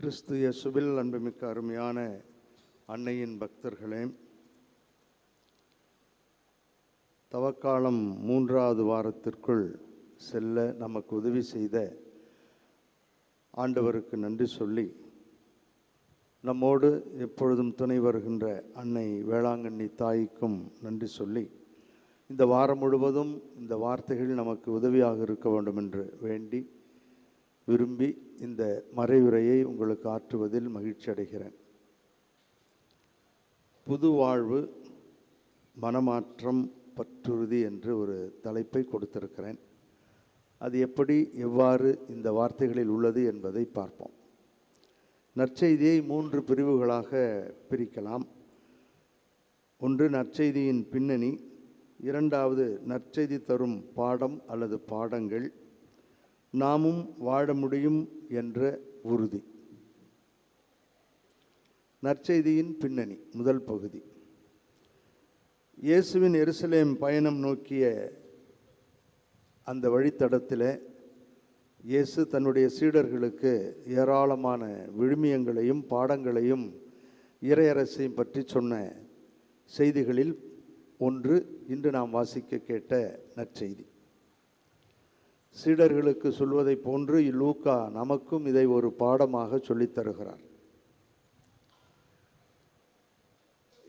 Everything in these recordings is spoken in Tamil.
கிறிஸ்து இயேசுவில் அன்புமிக்க அருமையான அன்னையின் பக்தர்களே தவக்காலம் மூன்றாவது வாரத்திற்குள் செல்ல நமக்கு உதவி செய்த ஆண்டவருக்கு நன்றி சொல்லி நம்மோடு எப்பொழுதும் துணை வருகின்ற அன்னை வேளாங்கண்ணி தாய்க்கும் நன்றி சொல்லி இந்த வாரம் முழுவதும் இந்த வார்த்தைகள் நமக்கு உதவியாக இருக்க வேண்டும் என்று வேண்டி விரும்பி இந்த மறைவுரையை உங்களுக்கு ஆற்றுவதில் மகிழ்ச்சி அடைகிறேன். புது வாழ்வு மனமாற்றம் பற்றுறுதி என்று ஒரு தலைப்பை கொடுத்திருக்கிறேன். அது எப்படி எவ்வாறு இந்த வார்த்தைகளில் உள்ளது என்பதை பார்ப்போம். நற்செய்தியை மூன்று பிரிவுகளாக பிரிக்கலாம். ஒன்று நற்செய்தியின் பின்னணி. இரண்டாவது நற்செய்தி தரும் பாடம் அல்லது பாடங்கள். நாமும் வாழ முடியும் என்ற உறுதி. நற்செய்தியின் பின்னணி முதல் பகுதி. இயேசுவின் எருசலேம் பயணம் நோக்கிய அந்த வழித்தடத்தில் இயேசு தன்னுடைய சீடர்களுக்கு ஏராளமான விழுமியங்களையும் பாடங்களையும் இறையரசையும் பற்றி சொன்ன செய்திகளில் ஒன்று இன்று நாம் வாசிக்க கேட்ட நற்செய்தி. சீடர்களுக்கு சொல்வதை போன்று லூக்கா நமக்கும் இதை ஒரு பாடமாக சொல்லித் தருகிறார்.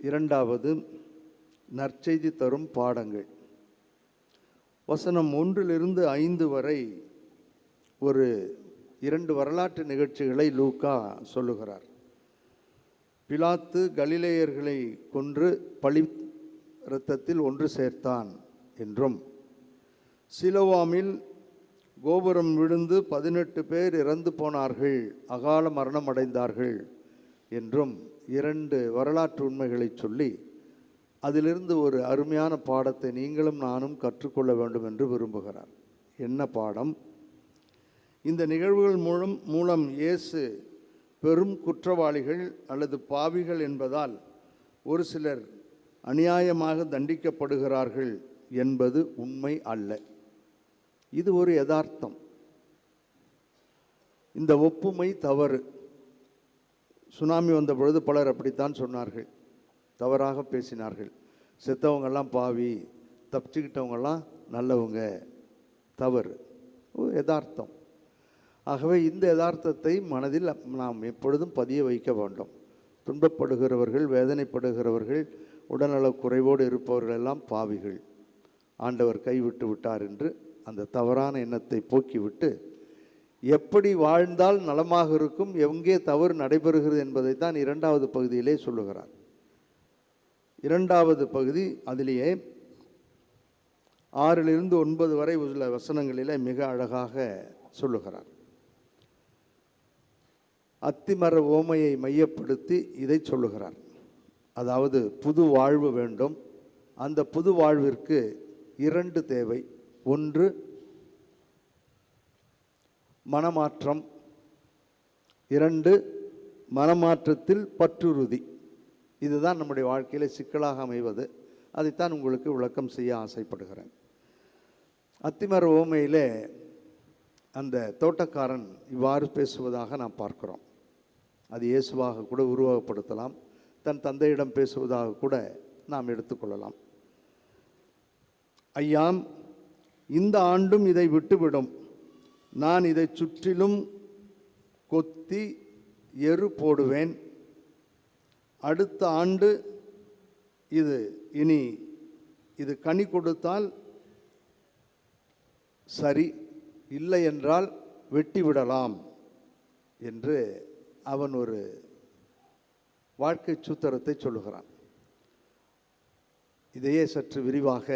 இரண்டாவது நற்செய்தி தரும் பாடங்கள். வசனம் ஒன்றிலிருந்து ஐந்து வரை ஒரு இரண்டு வரலாற்று நிகழ்ச்சிகளை லூக்கா சொல்லுகிறார். பிலாத்து கலிலேயர்களை கொன்று பழி இரத்தத்தில் ஒன்று சேர்த்தான் என்றும் சிலோவாமில் கோபுரம் விழுந்து பதினெட்டு பேர் இறந்து போனார்கள். அகால மரணம் அடைந்தார்கள் என்றும் இரண்டு வரலாற்று உண்மைகளை சொல்லி அதிலிருந்து ஒரு அருமையான பாடத்தை நீங்களும் நானும் கற்றுக்கொள்ள வேண்டும் என்று விரும்புகிறார். என்ன பாடம்? இந்த நிகழ்வுகள் மூலம் மூலம் இயேசு பெரும் குற்றவாளிகள் அல்லது பாவிகள் என்பதால் ஒரு சிலர் அநியாயமாக தண்டிக்கப்படுகிறார்கள் என்பது உண்மை அல்ல. இது ஒரு யதார்த்தம். இந்த ஒப்புமை தவறு. சுனாமி வந்த பொழுது பலர் அப்படித்தான் சொன்னார்கள். தவறாக பேசினார்கள். செத்தவங்கெல்லாம் பாவி தப்பிச்சுக்கிட்டவங்கெல்லாம் நல்லவங்க. தவறு. யதார்த்தம். ஆகவே இந்த யதார்த்தத்தை மனதில் நாம் எப்பொழுதும் பதிய வைக்க வேண்டும். துன்பப்படுகிறவர்கள் வேதனைப்படுகிறவர்கள் உடல்நலக் குறைவோடு இருப்பவர்கள் எல்லாம் பாவிகள். ஆண்டவர் கைவிட்டு விட்டார் என்று அந்த தவறான எண்ணத்தை போக்கிவிட்டு எப்படி வாழ்ந்தால் நலமாக இருக்கும் எங்கே தவறு நடைபெறுகிறது என்பதைத்தான் இரண்டாவது பகுதியிலே சொல்லுகிறார். இரண்டாவது பகுதி அதிலேயே ஆறிலிருந்து ஒன்பது வரை உள்ள வசனங்களிலே மிக அழகாக சொல்லுகிறார். அத்திமர ஓமையை மையப்படுத்தி இதை சொல்லுகிறார். அதாவது புது வாழ்வு வேண்டும். அந்த புது வாழ்விற்கு இரண்டு தேவை. ஒன்று மனமாற்றம். இரண்டு மனமாற்றத்தில் பற்றுறுதி. இதுதான் நம்முடைய வாழ்க்கையில் சிக்கலாக அமைவது. அதைத்தான் உங்களுக்கு விளக்கம் செய்ய ஆசைப்படுகிறேன். அத்திமர ஓமையிலே அந்த தோட்டக்காரன் இவ்வாறு பேசுவதாக நாம் பார்க்கிறோம். அது இயேசுவாக கூட உருவகப்படுத்தலாம். தன் தந்தையிடம் பேசுவதாக கூட நாம் எடுத்துக்கொள்ளலாம் ஐயாம் இந்த ஆண்டும் இதை விட்டுவிடும். நான் இதை சுற்றிலும் கொத்தி எரு போடுவேன். அடுத்த ஆண்டு இது இனி இது கனி கொடுத்தால் சரி இல்லை என்றால் வெட்டி விடலாம் என்று அவன் ஒரு வாழ்க்கை சூத்திரத்தை சொல்லுகிறான். இதையே சற்று விரிவாக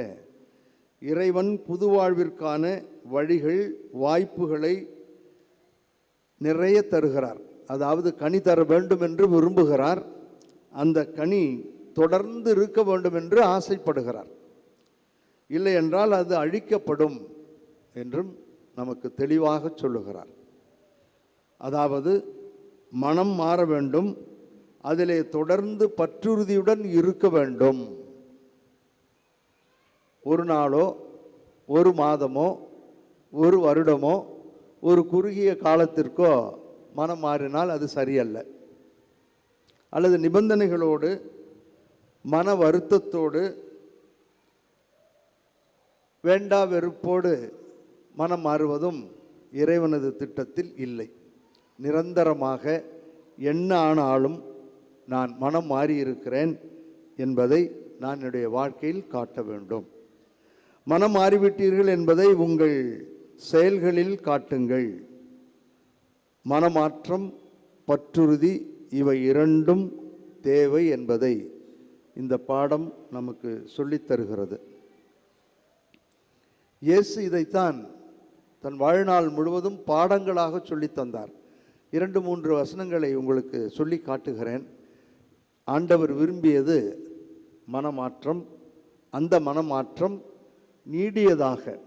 இறைவன் புது வாழ்விற்கான வழிகள் வாய்ப்புகளை நிறைய தருகிறார். அதாவது கனி தர வேண்டும் என்று விரும்புகிறார். அந்த கனி தொடர்ந்து இருக்க வேண்டும் என்று ஆசைப்படுகிறார். இல்லை என்றால் அது அழிக்கப்படும் என்றும் நமக்கு தெளிவாக சொல்லுகிறார். அதாவது மனம் மாற வேண்டும். அதிலே தொடர்ந்து பற்றுறுதியுடன் இருக்க வேண்டும். ஒரு நாளோ ஒரு மாதமோ ஒரு வருடமோ ஒரு குறுகிய காலத்திற்கோ மனம் மாறினால் அது சரியல்ல. அல்லது நிபந்தனைகளோடு மன வருத்தத்தோடு வேண்டா வெறுப்போடு மனம் மாறுவதும் இறைவனது திட்டத்தில் இல்லை. நிரந்தரமாக என்ன ஆனாலும் நான் மனம் மாறியிருக்கிறேன் என்பதை நான் என்னுடைய வாழ்க்கையில் காட்ட வேண்டும். மனம் மாறிவிட்டீர்கள் என்பதை உங்கள் செயல்களில் காட்டுங்கள். மனமாற்றம் பற்றுறுதி இவை இரண்டும் தேவை என்பதை இந்த பாடம் நமக்கு சொல்லித்தருகிறது இயேசு இதைத்தான் தன் வாழ்நாள் முழுவதும் பாடங்களாக சொல்லித்தந்தார் இரண்டு மூன்று வசனங்களை உங்களுக்கு சொல்லி காட்டுகிறேன். ஆண்டவர் விரும்பியது மனமாற்றம் அந்த மனமாற்றம் நீடியதாக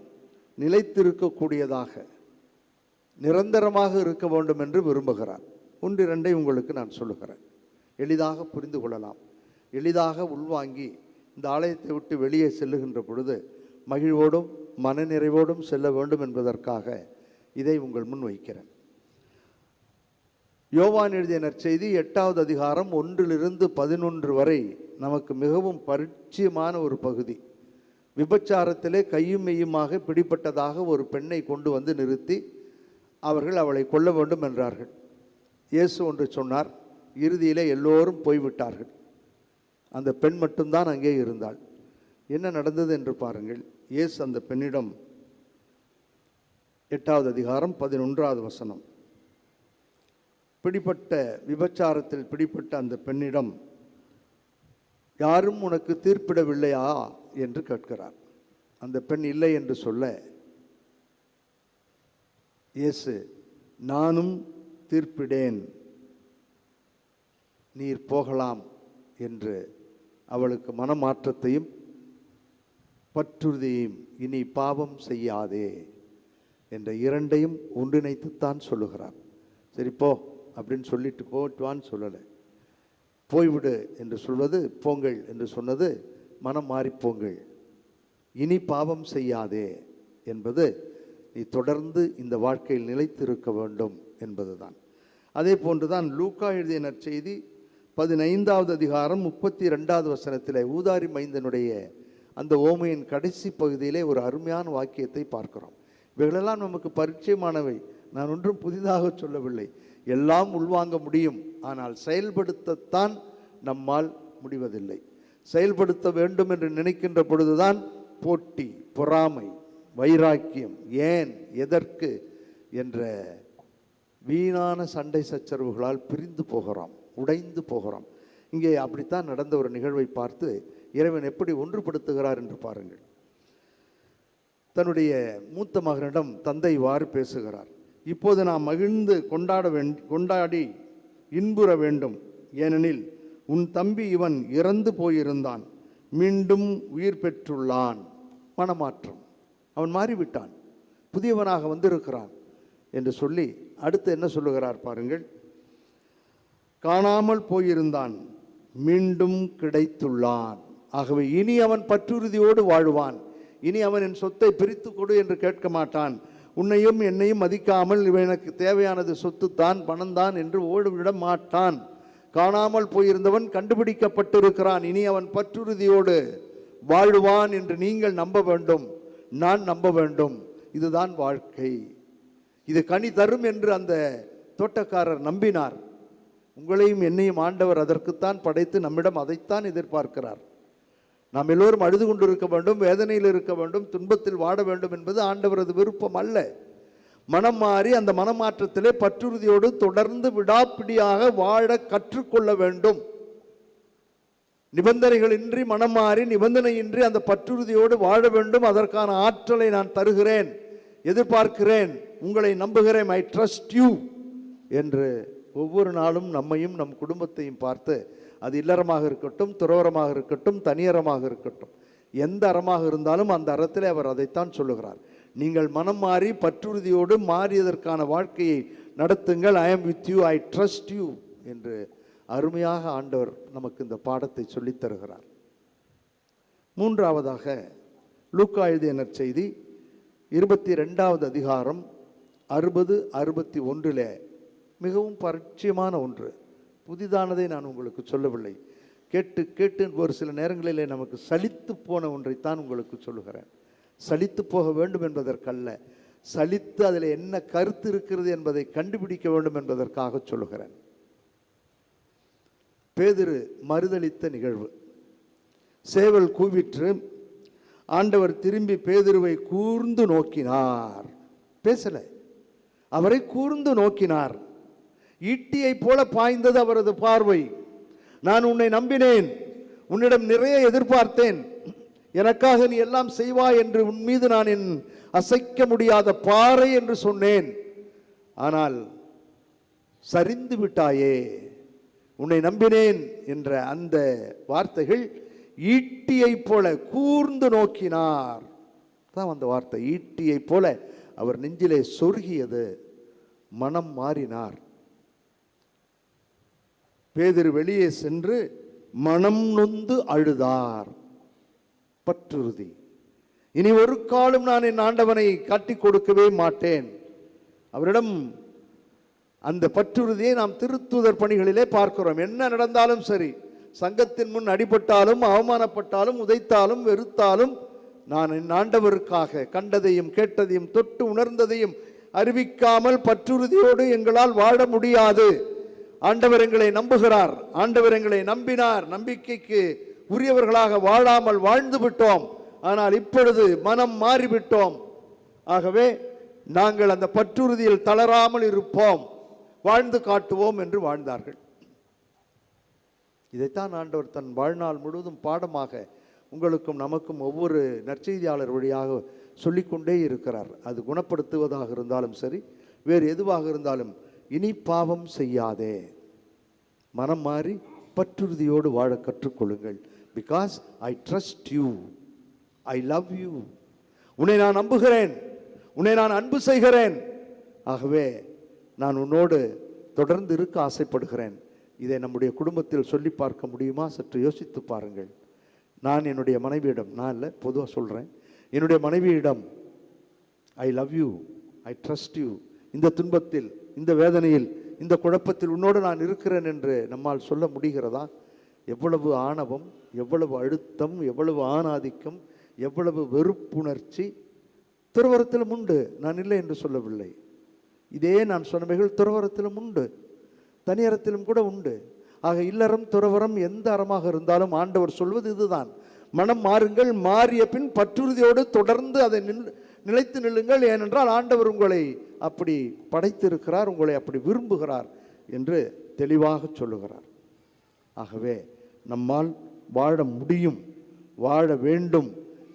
நிலைத்திருக்கக்கூடியதாக நிரந்தரமாக இருக்க வேண்டும் என்று விரும்புகிறார். ஒன்று இரண்டை உங்களுக்கு நான் சொல்லுகிறேன். எளிதாக புரிந்து கொள்ளலாம். எளிதாக உள்வாங்கி இந்த ஆலயத்தை விட்டு வெளியே செல்லுகின்ற பொழுது மகிழ்வோடும் மனநிறைவோடும் செல்ல வேண்டும் என்பதற்காக இதை உங்கள் முன் வைக்கிறேன். யோவான் எழுதிய நற்செய்தி எட்டாவது அதிகாரம் ஒன்றிலிருந்து பதினொன்று வரை நமக்கு மிகவும் பரிச்சயமான ஒரு பகுதி. விபச்சாரத்திலே கையும் மெய்யுமாக பிடிப்பட்டதாக ஒரு பெண்ணை கொண்டு வந்து நிறுத்தி அவர்கள் அவளை கொல்ல வேண்டும் என்றார்கள். இயேசு ஒன்று சொன்னார் இறுதியிலே எல்லோரும் போய்விட்டார்கள். அந்த பெண் மட்டும்தான் அங்கே இருந்தாள். என்ன நடந்தது என்று பாருங்கள். இயேசு அந்த பெண்ணிடம் எட்டாவது அதிகாரம் பதினொன்றாவது வசனம். பிடிப்பட்ட விபச்சாரத்தில் பிடிப்பட்ட அந்த பெண்ணிடம் யாரும் உனக்கு தீர்ப்பிடவில்லையா? என்று கேட்கிறார். அந்த பெண் இல்லை என்று சொல்ல இயேசு நானும் தீர்ப்பிடேன். நீர் போகலாம் என்று அவளுக்கு மனமாற்றத்தையும் பற்றுறுதியையும் இனி பாவம் செய்யாதே என்ற இரண்டையும் ஒன்றிணைத்துத்தான் சொல்லுகிறார். சரி போ அப்படின்னு சொல்லிட்டு போட்டுவான்னு சொல்லலை. போய்விடு என்று சொல்வது போங்கள் என்று சொன்னது மனம் மாறிப்போங்கள் இனி பாவம் செய்யாதே என்பது நீ தொடர்ந்து இந்த வாழ்க்கையில் நிலைத்திருக்க வேண்டும் என்பதுதான். அதே போன்றுதான் லூக்கா எழுதிய நற்செய்தி பதினைந்தாவது அதிகாரம் முப்பத்தி ரெண்டாவது வசனத்தில் ஊதாரி மைந்தனுடைய அந்த ஓமையின் கடைசி பகுதியிலே ஒரு அருமையான வாக்கியத்தை பார்க்கிறோம். இவைகளெல்லாம் நமக்கு பரிச்சயமானவை. நான் ஒன்றும் புதிதாக சொல்லவில்லை. எல்லாம் உள்வாங்க முடியும். ஆனால் செயல்படுத்தத்தான் நம்மால் முடிவதில்லை. செயல்படுத்த வேண்டும் என்று நினைக்கின்ற பொழுதுதான் போட்டி பொறாமை வைராக்கியம். ஏன் எதற்கு என்ற வீணான சண்டை சச்சரவுகளால் பிரிந்து போகிறோம் உடைந்து போகிறோம். இங்கே அப்படித்தான் நடந்த ஒரு நிகழ்வை பார்த்து இறைவன் எப்படி ஒன்றுபடுத்துகிறார் என்று பாருங்கள். தன்னுடைய மூத்த மகனிடம் தந்தை இவ்வாறு பேசுகிறார் இப்போது நாம் மகிழ்ந்து கொண்டாட வேண் கொண்டாடி இன்புற வேண்டும். ஏனெனில் உன் தம்பி இவன் இறந்து போயிருந்தான். மீண்டும் உயிர் பெற்றுள்ளான். மனமாற்றம். அவன் மாறிவிட்டான். புதியவனாக வந்திருக்கிறான் என்று சொல்லி அடுத்து என்ன சொல்லுகிறார் பாருங்கள். காணாமல் போயிருந்தான். மீண்டும் கிடைத்துள்ளான். ஆகவே இனி அவன் பற்றுறுதியோடு வாழ்வான். இனி அவன் என் சொத்தை பிரித்து கொடு என்று கேட்க மாட்டான். உன்னையும் என்னையும் மதிக்காமல் இவன் எனக்கு தேவையானது சொத்து தான் பணம்தான் என்று ஓடிவிட மாட்டான். காணாமல் போயிருந்தவன் கண்டுபிடிக்கப்பட்டிருக்கிறான். இனி அவன் பற்றுறுதியோடு வாழ்வான் என்று நீங்கள் நம்ப வேண்டும். நான் நம்ப வேண்டும். இதுதான் வாழ்க்கை. இது கனி தரும் என்று அந்த தோட்டக்காரர் நம்பினார். உங்களையும் என்னையும் ஆண்டவர் அதற்குத்தான் படைத்து நம்மிடம் அதைத்தான் எதிர்பார்க்கிறார். நாம் எல்லோரும் அழுது கொண்டிருக்க வேண்டும் வேதனையில் இருக்க வேண்டும் துன்பத்தில் வாட வேண்டும் என்பது ஆண்டவரது விருப்பம் அல்ல. மனம் மாறி அந்த மனமாற்றத்திலே பற்றுறுதியோடு தொடர்ந்து விடாப்பிடியாக வாழ கற்றுக்கொள்ள வேண்டும். நிபந்தனைகளின்றி மனம் மாறி நிபந்தனையின்றி அந்த பற்றுறுதியோடு வாழ வேண்டும். அதற்கான ஆற்றலை நான் தருகிறேன். எதிர்பார்க்கிறேன். உங்களை நம்புகிறேன். ஐ ட்ரஸ்ட் யூ என்று ஒவ்வொரு நாளும் நம்மையும் நம் குடும்பத்தையும் பார்த்து அது இல்லறமாக இருக்கட்டும் துறவரமாக இருக்கட்டும் தனியறமாக இருக்கட்டும். எந்த அறமாக இருந்தாலும் அந்த அறத்திலே அவர் அதைத்தான் சொல்லுகிறார். நீங்கள் மனம் மாறி பற்றுறுதியோடு மாறியதற்கான வாழ்க்கையை நடத்துங்கள். I am with you I trust you என்று அருமையாக ஆண்டவர் நமக்கு இந்த பாடத்தை சொல்லித் தருகிறார். மூன்றாவதாக லூக்கா எழுதிய நற்செய்தி இருபத்தி ரெண்டாவது அதிகாரம் அறுபது அறுபத்தி ஒன்றில் மிகவும் பரிச்சயமான ஒன்று. புதிதானதை நான் உங்களுக்கு சொல்லவில்லை. கேட்டு கேட்டு ஒரு சில நேரங்களிலே நமக்கு சலித்து போன ஒன்றைத்தான் உங்களுக்கு சொல்லுகிறேன். சலித்து போக வேண்டும் என்பதற்கல்ல. சலித்து அதில் என்ன கருத்து இருக்கிறது என்பதை கண்டுபிடிக்க வேண்டும் என்பதற்காக சொல்லுகிறேன். பேதிரு மறுதளித்த நிகழ்வு. சேவல் கூவிற்று ஆண்டவர் திரும்பி பேதுருவை கூர்ந்து நோக்கினார். பேசலை. அவரை கூர்ந்து நோக்கினார். ஈட்டியைப் போல பாய்ந்தது அவரது பார்வை. நான் உன்னை நம்பினேன். உன்னிடம் நிறைய எதிர்பார்த்தேன். எனக்காக நீ எல்லாம் செய்வாய் என்று உன் மீது நான் என் அசைக்க முடியாத பாறை என்று சொன்னேன். ஆனால் சரிந்து விட்டாயே உன்னை நம்பினேன் என்ற அந்த வார்த்தைகள் ஈட்டியைப் போல கூர்ந்து நோக்கினார். தான் அந்த வார்த்தை ஈட்டியைப் போல அவர் நெஞ்சிலே சொருகியது மனம் மாறினார். பேதிரு வெளியே சென்று மனம் நொந்து அழுதார். பற்றுறுதி. இனி ஒரு காலம் நான் என் ஆண்டவனை காட்டிக் கொடுக்கவே மாட்டேன். அவரிடம் அந்த பற்றுறுதியை நாம் திருத்துதர் பணிகளிலே பார்க்கிறோம். என்ன நடந்தாலும் சரி சங்கத்தின் முன் அடிபட்டாலும் அவமானப்பட்டாலும் உதைத்தாலும் வெறுத்தாலும் நான் என் ஆண்டவருக்காக கண்டதையும் கேட்டதையும் தொட்டு உணர்ந்ததையும் அறிவிக்காமல் பற்றுறுதியோடு எங்களால் வாழ முடியாது. ஆண்டவர் எங்களை நம்புகிறார். ஆண்டவர் எங்களை நம்பினார். நம்பிக்கைக்கு உரியவர்களாக வாழாமல் வாழ்ந்து விட்டோம். ஆனால் இப்பொழுது மனம் மாறிவிட்டோம். ஆகவே நாங்கள் அந்த பற்றுறுதியில் தளராமல் இருப்போம். வாழ்ந்து காட்டுவோம் என்று வாழ்ந்தார்கள். இதைத்தான் ஆண்டவர் தன் வாழ்நாள் முழுவதும் பாடமாக உங்களுக்கும் நமக்கும் ஒவ்வொரு நற்செய்தியாளர் வழியாக சொல்லிக்கொண்டே இருக்கிறார். அது குணப்படுத்துவதாக இருந்தாலும் சரி வேறு எதுவாக இருந்தாலும் இனி பாவம் செய்யாதே. மனம் மாறி பற்றுறுதியோடு வாழ கற்றுக்கொள்ளுங்கள். Because I trust you I love you உன்னை நான் நம்புகிறேன். உன்னை நான் அன்பு செய்கிறேன். ஆகவே நான் உன்னோடு தொடர்ந்து இருக்க ஆசைப்படுகிறேன். இதை நம்முடைய குடும்பத்தில் சொல்லி பார்க்க முடியுமா? சற்று யோசித்து பாருங்கள். நான் என்னுடைய மனைவியிடம் நான் இல்லை பொதுவாக சொல்கிறேன் என்னுடைய மனைவியிடம் I love you I trust you இந்த துன்பத்தில் இந்த வேதனையில் இந்த குழப்பத்தில் உன்னோடு நான் இருக்கிறேன் என்று நம்மால் சொல்ல முடிகிறதா? எவ்வளவு ஆணவம் எவ்வளவு அழுத்தம் எவ்வளவு ஆணாதிக்கம் எவ்வளவு வெறுப்புணர்ச்சி துறவரத்திலும் உண்டு. நான் இல்லை என்று சொல்லவில்லை. இதே நான் சொன்னவைகள் துறவரத்திலும் உண்டு. தனியறத்திலும் கூட உண்டு. ஆக இல்லறம் துறவரம் எந்த அறமாக இருந்தாலும் ஆண்டவர் சொல்வது இதுதான். மனம் மாறுங்கள் மாறிய பின் பற்றுறுதியோடு தொடர்ந்து அதை நில் நிலைத்து நில்லுங்கள். ஏனென்றால் ஆண்டவர் உங்களை அப்படி படைத்திருக்கிறார் உங்களை அப்படி விரும்புகிறார் என்று தெளிவாக சொல்லுகிறார். ஆகவே நம்மால் வாழ முடியும் வாழ வேண்டும்.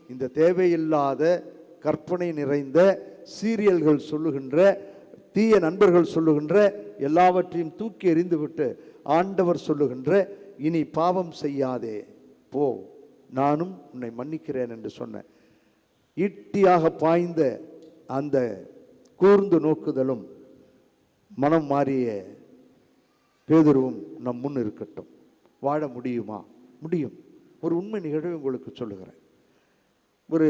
இந்த தேவையில்லாத கற்பனை நிறைந்த சீரியல்கள் சொல்லுகின்ற தீய நண்பர்கள் சொல்லுகின்ற எல்லாவற்றையும் தூக்கி எறிந்துவிட்டு ஆண்டவர் சொல்லுகின்ற இனி பாவம் செய்யாதே. போ நானும் உன்னை மன்னிக்கிறேன் என்று சொன்னேன். ஈட்டியாக பாய்ந்த அந்த கூர்ந்து நோக்குதலும் மனம் மாறிய பேதுருவும் நம் முன் இருக்கட்டும். வாழ முடியுமா? முடியும். ஒரு உண்மை நிகழ்வு உங்களுக்கு சொல்லுகிறேன். ஒரு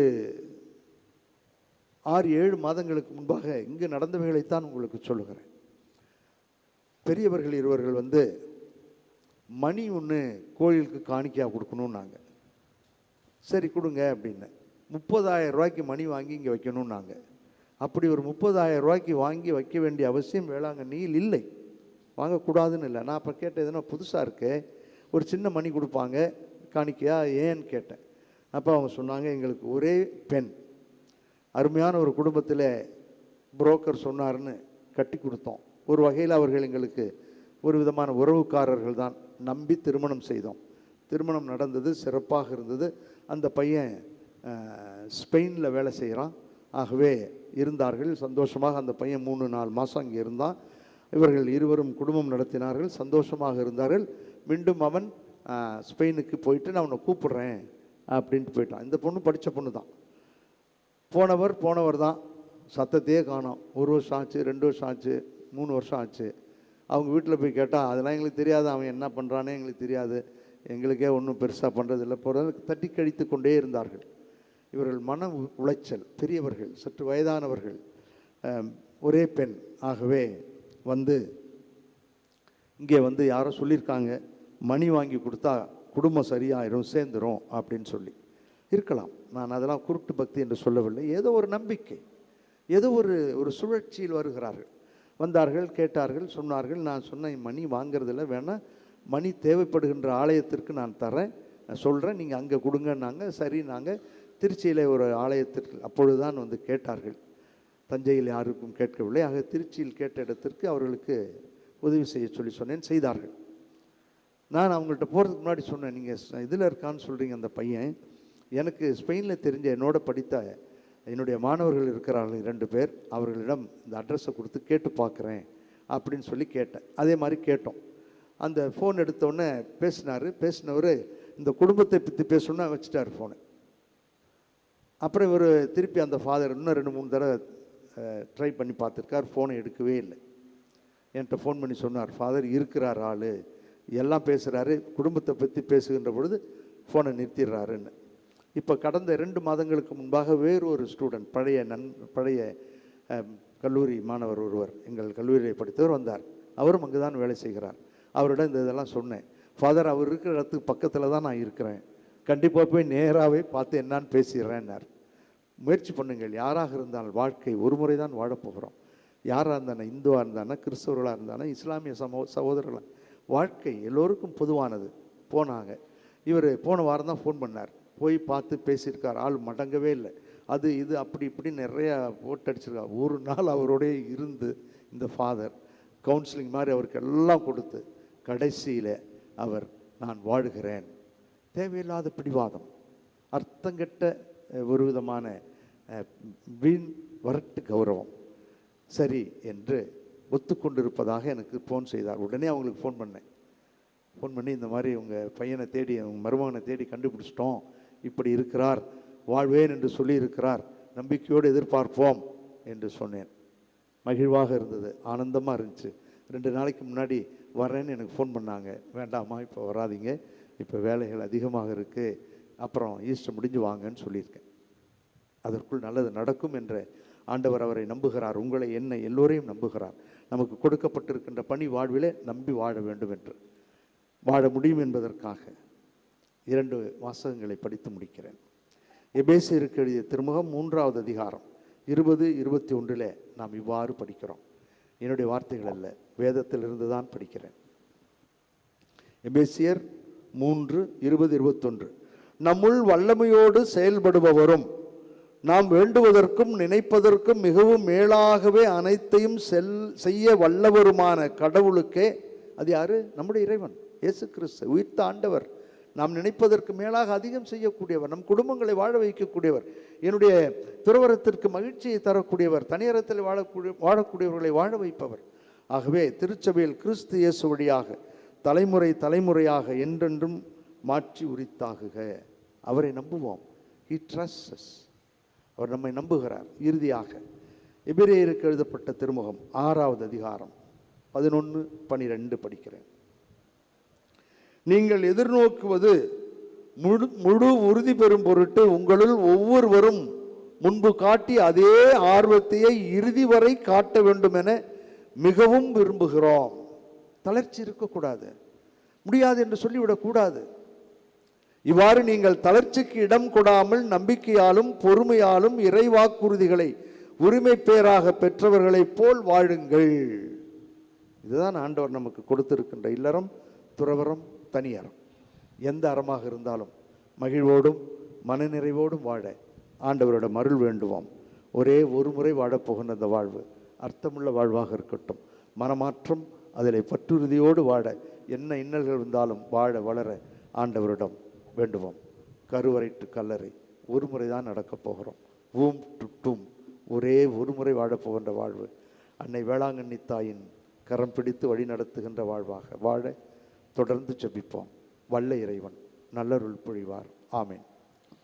ஆறு ஏழு மாதங்களுக்கு முன்பாக இங்கு நடந்தவைகளைத்தான் உங்களுக்கு சொல்லுகிறேன். பெரியவர்கள் இருவர்கள் வந்து மணி ஒன்று கோயிலுக்கு காணிக்கையாக கொடுக்கணுன்னாங்க சரி கொடுங்க அப்படின்னு. முப்பதாயிரம் ரூபாய்க்கு மணி வாங்கி இங்கே வைக்கணும்னாங்க அப்படி ஒரு முப்பதாயிரம் ரூபாய்க்கு வாங்கி வைக்க வேண்டிய அவசியம் வேளாங்கண்ணியில் இல்லை. வாங்கக்கூடாதுன்னு இல்லை. நான் அப்போ கேட்டேன் எதுனா புதுசாக இருக்குது ஒரு சின்ன மணி கொடுப்பாங்க காணிக்கையா ஏன்னு கேட்டேன். அப்போ அவங்க சொன்னாங்க எங்களுக்கு ஒரே பெண். அருமையான ஒரு குடும்பத்தில் புரோக்கர் சொன்னார்னு கட்டி கொடுத்தோம். ஒரு வகையில் அவர்கள் எங்களுக்கு ஒரு விதமான உறவுக்காரர்கள் தான். நம்பி திருமணம் செய்தோம். திருமணம் நடந்தது சிறப்பாக இருந்தது. அந்த பையன் ஸ்பெயினில் வேலை செய்கிறான் ஆகவே இருந்தார்கள். சந்தோஷமாக அந்த பையன் மூணு நாலு மாதம் அங்கே இருந்தான். இவர்கள் இருவரும் குடும்பம் நடத்தினார்கள். சந்தோஷமாக இருந்தார்கள். மீண்டும் அவன் ஸ்பெயினுக்கு போயிட்டு நான் அவனை கூப்பிட்றேன் அப்படின்ட்டு போயிட்டான். இந்த பொண்ணு படித்த பொண்ணு தான் போனவர் போனவர் தான். சத்தத்தையே காணோம். ஒரு வருஷம் ஆச்சு ரெண்டு வருஷம் ஆச்சு மூணு வருஷம் ஆச்சு. அவங்க வீட்டில் போய் கேட்டால் அதெல்லாம் எங்களுக்கு தெரியாது. அவன் என்ன பண்ணுறானே எங்களுக்கு தெரியாது. எங்களுக்கே ஒன்றும் பெருசாக பண்ணுறதில்ல போகிறது தட்டி கழித்து கொண்டே இருந்தார்கள். இவர்கள் மன உளைச்சல் பெரியவர்கள் சற்று வயதானவர்கள் ஒரே பெண் ஆகவே வந்து இங்கே வந்து யாரோ சொல்லியிருக்காங்க. மணி வாங்கி கொடுத்தா குடும்பம் சரியாயிரும் சேர்ந்துரும் அப்படின்னு சொல்லி. இருக்கலாம். நான் அதெல்லாம் குருட்டு பக்தி என்று சொல்லவில்லை. ஏதோ ஒரு நம்பிக்கை. ஏதோ ஒரு ஒரு சுழற்சியில் வருகிறார்கள். வந்தார்கள் கேட்டார்கள் சொன்னார்கள் நான் சொன்னேன் மணி வாங்கிறதில்ல வேணால் மணி தேவைப்படுகின்ற ஆலயத்திற்கு நான் தரேன். நான் சொல்கிறேன் நீங்கள் அங்கே கொடுங்கன்னாங்க. சரி நாங்கள் திருச்சியில் ஒரு ஆலயத்திற்கு அப்பொழுதுதான் வந்து கேட்டார்கள். தஞ்சையில் யாருக்கும் கேட்கவில்லை. ஆக திருச்சியில் கேட்ட இடத்திற்கு அவர்களுக்கு உதவி செய்ய சொல்லி சொன்னேன். செய்தார்கள். நான் அவங்கள்ட்ட போகிறதுக்கு முன்னாடி சொன்னேன் நீங்கள் இதில் இருக்கான்னு சொல்கிறீங்க அந்த பையன். எனக்கு ஸ்பெயினில் தெரிஞ்ச என்னோட படித்த என்னுடைய மாணவர்கள் இருக்கிறார்கள் இரண்டு பேர். அவர்களிடம் இந்த அட்ரஸை கொடுத்து கேட்டு பார்க்குறேன் அப்படின்னு சொல்லி கேட்டேன். அதே மாதிரி கேட்டோம். அந்த ஃபோன் எடுத்தோடனே பேசினார். பேசினவர் இந்த குடும்பத்தை பற்றி பேசணும்னா வச்சுட்டார் ஃபோனை. அப்புறம் இவர் திருப்பி அந்த ஃபாதர் இன்னும் ரெண்டு மூணு தடவை ட்ரை பண்ணி பார்த்துருக்கார். ஃபோனை எடுக்கவே இல்லை. என்கிட்ட ஃபோன் பண்ணி சொன்னார் ஃபாதர் இருக்கிறார் ஆள். எல்லாம் பேசுகிறாரு குடும்பத்தை பற்றி பேசுகின்ற பொழுது ஃபோனை நிறுத்திடுறாருன்னு. இப்போ கடந்த ரெண்டு மாதங்களுக்கு முன்பாக வேறு ஒரு ஸ்டூடெண்ட் பழைய நன் பழைய கல்லூரி மாணவர் ஒருவர் எங்கள் கல்லூரியை படித்தவர் வந்தார். அவரும் அங்கே தான் வேலை செய்கிறார். அவரிடம் இந்த இதெல்லாம் சொன்னேன். ஃபாதர் அவர் இருக்கிற இடத்துக்கு பக்கத்தில் தான் நான் இருக்கிறேன். கண்டிப்பாக போய் நேராகவே பார்த்து என்னான்னு பேசிடுறேன்னார். முயற்சி பண்ணுங்கள். யாராக இருந்தால் வாழ்க்கை ஒரு முறை தான் வாழப்போகிறோம். யாராக இருந்தானே இந்துவாக இருந்தானா கிறிஸ்தவர்களாக இருந்தானா இஸ்லாமிய சமோ சகோதரர்களாக வாழ்க்கை எல்லோருக்கும் பொதுவானது. போனாங்க. இவர் போன வாரம் தான் ஃபோன் பண்ணார். போய் பார்த்து பேசியிருக்கார். ஆள் மடங்கவே இல்லை. அது இது அப்படி இப்படி நிறையா போட்டடிச்சிருக்கார் ஒரு நாள் அவரோடய இருந்து இந்த ஃபாதர் கவுன்சிலிங் மாதிரி அவருக்கு எல்லாம் கொடுத்து கடைசியில் அவர் நான் வாழுகிறேன். தேவையில்லாத பிடிவாதம். அர்த்தங்கெட்ட ஒரு விதமான வீண் வரட்டு கௌரவம். சரி என்று ஒத்துக்கொண்டிருப்பதாக எனக்கு ஃபோன் செய்தார். உடனே அவங்களுக்கு ஃபோன் பண்ணேன். ஃபோன் பண்ணி இந்த மாதிரி உங்கள் பையனை தேடி உங்க மருமகனை தேடி கண்டுபிடிச்சிட்டோம். இப்படி இருக்கிறார். வாழ்வேன் என்று சொல்லியிருக்கிறார். நம்பிக்கையோடு எதிர்பார்ப்போம் என்று சொன்னேன். மகிழ்வாக இருந்தது. ஆனந்தமாக இருந்துச்சு. ரெண்டு நாளைக்கு முன்னாடி வரேன்னு எனக்கு ஃபோன் பண்ணாங்க. வேண்டாமா இப்போ வராதீங்க. இப்போ வேலைகள் அதிகமாக இருக்குது அப்புறம் ஈஸ்டர் முடிஞ்சு வாங்கன்னு சொல்லியிருக்கேன். அதற்குள் நல்லது நடக்கும் என்ற ஆண்டவர் அவரை நம்புகிறார். உங்களை என்னை எல்லோரையும் நம்புகிறார். நமக்கு கொடுக்கப்பட்டிருக்கின்ற பணி வாழ்விலே நம்பி வாழ வேண்டும் என்று வாழ முடியும் என்பதற்காக இரண்டு வாசகங்களை படித்து முடிக்கிறேன். எபேசியருக்கு எழுதிய திருமுகம் மூன்றாவது அதிகாரம் இருபது இருபத்தி ஒன்றில் நாம் இவ்வாறு படிக்கிறோம். என்னுடைய வார்த்தைகள் அல்ல வேதத்திலிருந்து தான் படிக்கிறேன். எபேசியர் மூன்று இருபது இருபத்தொன்று நம்முள் வல்லமையோடு செயல்படுபவரும் நாம் வேண்டுவதற்கும் நினைப்பதற்கும் மிகவும் மேலாகவே அனைத்தையும் செல் செய்ய வல்லவருமான கடவுளுக்கே அது யாரு? நம்முடைய இறைவன் இயேசு கிறிஸ்து உயிர்த்த ஆண்டவர். நாம் நினைப்பதற்கு மேலாக அதிகம் செய்யக்கூடியவர் நம் குடும்பங்களை வாழ வைக்கக்கூடியவர் என்னுடைய துறவரத்திற்கு மகிழ்ச்சியை தரக்கூடியவர் தனியரத்தில் வாழக்கூடிய வாழக்கூடியவர்களை வாழ வைப்பவர். ஆகவே திருச்சபையில் கிறிஸ்து இயேசு வழியாக தலைமுறை தலைமுறையாக என்றென்றும் மாற்றி உரித்தாகுக. அவரை நம்புவோம். ஹி ட்ரஸ்டஸ் அவர் நம்மை நம்புகிறார் இறுதியாக. எபிரேயருக்கு எழுதப்பட்ட திருமுகம் ஆறாவது அதிகாரம் பதினொன்று பனிரெண்டு படிக்கிறேன். நீங்கள் எதிர்நோக்குவது முழு முழு உறுதி பெறும் பொருட்டு உங்களுள் ஒவ்வொருவரும் முன்பு காட்டி அதே ஆர்வத்தையே இறுதி வரை காட்ட வேண்டும் என மிகவும் விரும்புகிறோம். தளர்ச்சி இருக்கக்கூடாது. முடியாது என்று சொல்லிவிடக்கூடாது. இவ்வாறு நீங்கள் தளர்ச்சிக்கு இடம் கொடாமல் நம்பிக்கையாலும் பொறுமையாலும் இறைவாக்குறுதிகளை உரிமை பேராக பெற்றவர்களைப் போல் வாழுங்கள். இதுதான் ஆண்டவர் நமக்கு கொடுத்திருக்கின்ற இல்லறம் துறவரம் தனியறம். எந்த அறமாக இருந்தாலும் மகிழ்வோடும் மனநிறைவோடும் வாழ ஆண்டவரிடம் அருள் வேண்டுவோம். ஒரே ஒரு முறை வாழப்போகின்ற அந்த வாழ்வு அர்த்தமுள்ள வாழ்வாக இருக்கட்டும். மனமாற்றம் அதில் பற்றுறுதியோடு வாழ என்ன இன்னல்கள் இருந்தாலும் வாழ வளர ஆண்டவரிடம் வேண்டுவோம். கருவறை டு கல்லறை. ஒரு முறை தான் நடக்கப் போகிறோம். ஊம் டு டூம். ஒரே ஒரு முறை வாழப்போகின்ற வாழ்வு. அன்னை வேளாங்கண்ணி தாயின் கரம் பிடித்து வழி நடத்துகின்ற வாழ்வாக வாழ தொடர்ந்து செபிப்போம் வல்ல இறைவன் நல்லருள் பொழிவார் ஆமேன்.